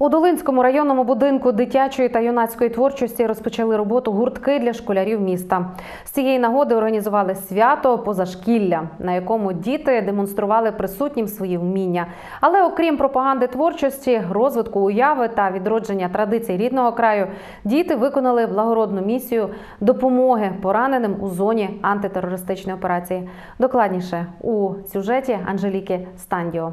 У Долинському районному будинку дитячої та юнацької творчості розпочали роботу гуртки для школярів міста. З цієї нагоди організували свято позашкілля, на якому діти демонстрували присутнім свої вміння. Але окрім пропаганди творчості, розвитку уяви та відродження традицій рідного краю, діти виконали благородну місію допомоги пораненим у зоні антитерористичної операції. Докладніше у сюжеті Анжеліки Стандіо.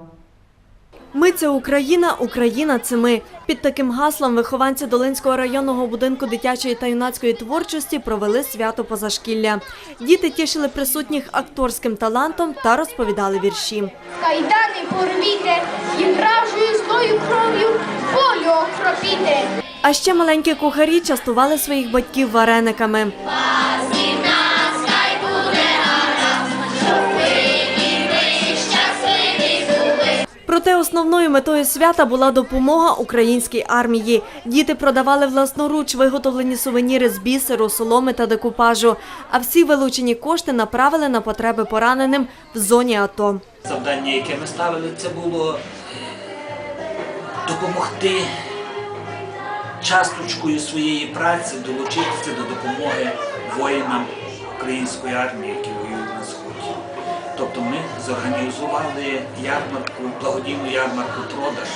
Ми це Україна, Україна це ми. Під таким гаслом вихованці Долинського районного будинку дитячої та юнацької творчості провели свято позашкілля. Діти тішили присутніх акторським талантом та розповідали вірші. Кайдани порвіте і вражою злою кров'ю волю окропіте. А ще маленькі кухарі частували своїх батьків варениками. Проте основною метою свята була допомога українській армії. Діти продавали власноруч виготовлені сувеніри з бісеру, соломи та декупажу. А всі вилучені кошти направили на потреби пораненим в зоні АТО. Завдання, яке ми ставили, це було допомогти часточкою своєї праці долучитися до допомоги воїнам української армії, які воюють на сході. Тобто ми зорганізували ярмарку, благодійну ярмарку продаж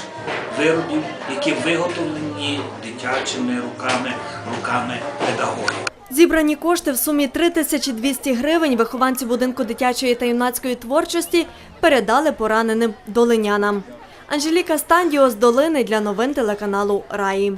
виробів, які виготовлені дитячими руками, руками педагогів. Зібрані кошти в сумі 3200 гривень вихованці будинку дитячої та юнацької творчості передали пораненим долинянам. Анжеліка Стандіо з Долини для новин телеканалу Раї.